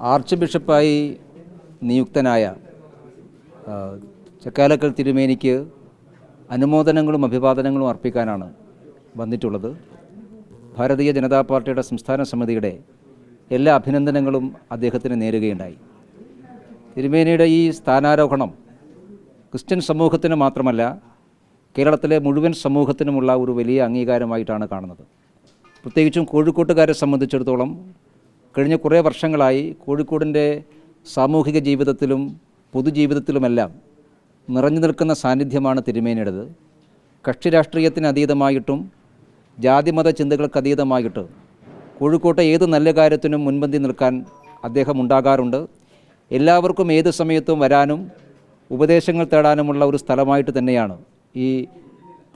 Arch ബിഷപ്പായി നിയുക്തനായ Chakkalakkal തിരുമേനിക്ക് അനുമോദനങ്ങളും അഭിവാദനങ്ങളും അർപ്പിക്കാനാണ് വന്നിട്ടുള്ളത്. ഭാരതീയ ജനതാ പാർട്ടിയുടെ സംസ്ഥാന സമിതിയുടെ എല്ലാ അഭിനന്ദനങ്ങളും അദ്ദേഹത്തിന് നേരുകയുണ്ടായി. തിരുമേനിയുടെ ഈ സ്ഥാനാരോഹണം ക്രിസ്ത്യൻ സമൂഹത്തിന് മാത്രമല്ല കേരളത്തിലെ മുഴുവൻ സമൂഹത്തിനുമുള്ള ഒരു വലിയ അംഗീകാരമായിട്ടാണ് കാണുന്നത്. പ്രത്യേകിച്ചും കോഴിക്കോട്ടുകാരെ സംബന്ധിച്ചിടത്തോളം കഴിഞ്ഞ കുറേ വർഷങ്ങളായി കോഴിക്കോടിന്റെ സാമൂഹിക ജീവിതത്തിലും പൊതുജീവിതത്തിലുമെല്ലാം നിറഞ്ഞു നിൽക്കുന്ന സാന്നിധ്യമാണ് തിരുമേനിയുടേത്. കക്ഷി രാഷ്ട്രീയത്തിന് അതീതമായിട്ടും ജാതിമത ചിന്തകൾക്ക് അതീതമായിട്ട് കോഴിക്കോട്ടെ ഏത് നല്ല കാര്യത്തിനും മുൻപന്തി നിൽക്കാൻ അദ്ദേഹം ഉണ്ടാകാറുണ്ട്. എല്ലാവർക്കും ഏത് സമയത്തും വരാനും ഉപദേശങ്ങൾ തേടാനുമുള്ള ഒരു സ്ഥലമായിട്ട് തന്നെയാണ് ഈ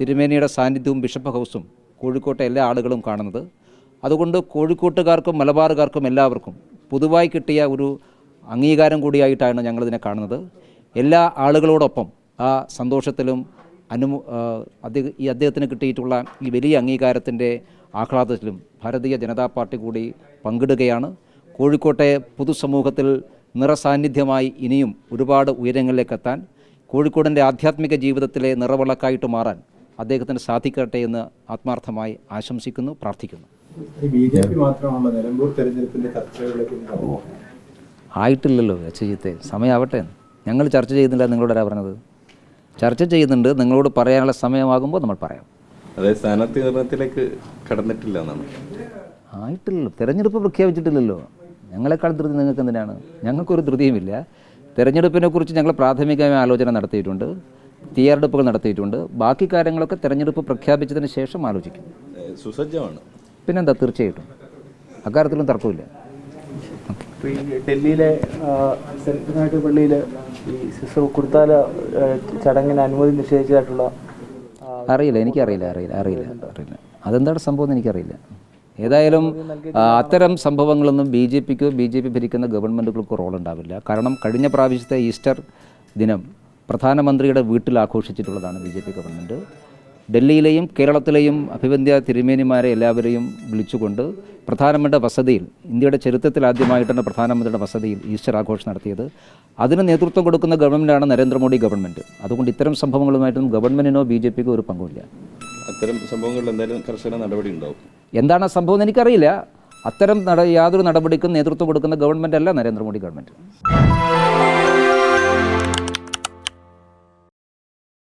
തിരുമേനിയുടെ സാന്നിധ്യവും ബിഷപ്പ് ഹൗസും കോഴിക്കോട്ടെ എല്ലാ ആളുകളും കാണുന്നത്. അതുകൊണ്ട് കോഴിക്കോട്ടുകാർക്കും മലബാറുകാർക്കും എല്ലാവർക്കും പൊതുവായി കിട്ടിയ ഒരു അംഗീകാരം കൂടിയായിട്ടാണ് ഞങ്ങളിതിനെ കാണുന്നത്. എല്ലാ ആളുകളോടൊപ്പം ആ സന്തോഷത്തിലും അനു അദ്ദേഹം ഈ അദ്ദേഹത്തിന് കിട്ടിയിട്ടുള്ള ഈ വലിയ അംഗീകാരത്തിന്റെ ആഹ്ലാദത്തിലും ഭാരതീയ ജനതാ പാർട്ടി കൂടി പങ്കിടുകയാണ്. കോഴിക്കോട്ടെ പൊതുസമൂഹത്തിൽ നിറസാന്നിധ്യമായി ഇനിയും ഒരുപാട് ഉയരങ്ങളിലേക്ക് എത്താൻ കോഴിക്കോടിന്റെ ആധ്യാത്മിക ജീവിതത്തിലെ നിറവിളക്കായിട്ട് മാറാൻ അദ്ദേഹത്തിന് സാധിക്കട്ടെ എന്ന് ആത്മാർത്ഥമായി ആശംസിക്കുന്നു പ്രാർത്ഥിക്കുന്നു. ബി ജെ പി മാത്രമാണല്ലോ നിലമ്പൂർ തെരഞ്ഞെടുപ്പിന്റെ ചർച്ചകളിലേക്ക് ആയിട്ടില്ലല്ലോ അച്ഛജിത്തെ സമയമാവട്ടെ. ഞങ്ങൾ ചർച്ച ചെയ്യുന്നില്ല നിങ്ങളോട് ആരാ പറഞ്ഞത്? ചർച്ച ചെയ്യുന്നുണ്ട്. നിങ്ങളോട് പറയാനുള്ള സമയമാകുമ്പോൾ നമ്മൾ പറയാം. സ്ഥാനാർത്ഥി നിർണയത്തിലേക്ക് കടന്നിട്ടില്ല എന്നാണ്. ആയിട്ടില്ലല്ലോ. തെരഞ്ഞെടുപ്പ് പ്രഖ്യാപിച്ചിട്ടില്ലല്ലോ. ഞങ്ങളെക്കാൾ ധൃതി നിങ്ങൾക്ക് എന്തിനാണ്? ഞങ്ങൾക്കൊരു ധൃതിയുമില്ല. തെരഞ്ഞെടുപ്പിനെ കുറിച്ച് ഞങ്ങൾ പ്രാഥമികമായ ആലോചന നടത്തിയിട്ടുണ്ട്. തയ്യാറെടുപ്പുകൾ നടത്തിയിട്ടുണ്ട്. ബാക്കി കാര്യങ്ങളൊക്കെ തെരഞ്ഞെടുപ്പ് പ്രഖ്യാപിച്ചതിന് ശേഷം ആലോചിക്കും. സുസജ്ജമാണ്. പിന്നെന്താ തീർച്ചയായിട്ടും. അക്കാര്യത്തിലും തർക്കമില്ല. ഈ ഡൽഹിയിലെ സെന്റ് പള്ളിയിൽ ഈ സിസ്റ്റർ കുർത്താല ചടങ്ങിന് അനുമതി നിഷേധിച്ചതായിട്ടുള്ള അറിയില്ല എനിക്കറിയില്ല അറിയില്ല അറിയില്ല അറിയില്ല. അതെന്താണ് സംഭവം എന്ന് എനിക്കറിയില്ല. ഏതായാലും അത്തരം സംഭവങ്ങളൊന്നും ബി ജെ പിക്കോ ബി ജെ പി ഭരിക്കുന്ന ഗവൺമെന്റുകൾക്കോ റോൾ ഉണ്ടാവില്ല. കാരണം കഴിഞ്ഞ പ്രാവശ്യത്തെ ഈസ്റ്റർ ദിനം പ്രധാനമന്ത്രിയുടെ വീട്ടിൽ ആഘോഷിച്ചിട്ടുള്ളതാണ് ബി ജെ പി ഗവൺമെന്റ് ഡൽഹിയിലെയും കേരളത്തിലെയും അഭിവന്ധ്യ തിരുമേനിമാരെ എല്ലാവരെയും വിളിച്ചുകൊണ്ട് പ്രധാനമന്ത്രിയുടെ വസതിയിൽ ഇന്ത്യയുടെ ചരിത്രത്തിൽ ആദ്യമായിട്ടാണ് പ്രധാനമന്ത്രിയുടെ വസതിയിൽ ഈസ്റ്റർ ആഘോഷം നടത്തിയത്. അതിന് നേതൃത്വം കൊടുക്കുന്ന ഗവൺമെന്റാണ് നരേന്ദ്രമോദി ഗവൺമെന്റ് അതുകൊണ്ട് ഇത്തരം സംഭവങ്ങളുമായിട്ടൊന്നും ഗവൺമെന്റിനോ ബി ജെ പിക്കോ ഒരു പങ്കുമില്ല. അത്തരം സംഭവങ്ങളിൽ എന്തായാലും കർശന നടപടി ഉണ്ടാവും. എന്താണ് ആ സംഭവം എന്ന് എനിക്കറിയില്ല. അത്തരം നട യാതൊരു നടപടിക്കും നേതൃത്വം കൊടുക്കുന്ന ഗവൺമെന്റ് അല്ല നരേന്ദ്രമോദി ഗവൺമെന്റ്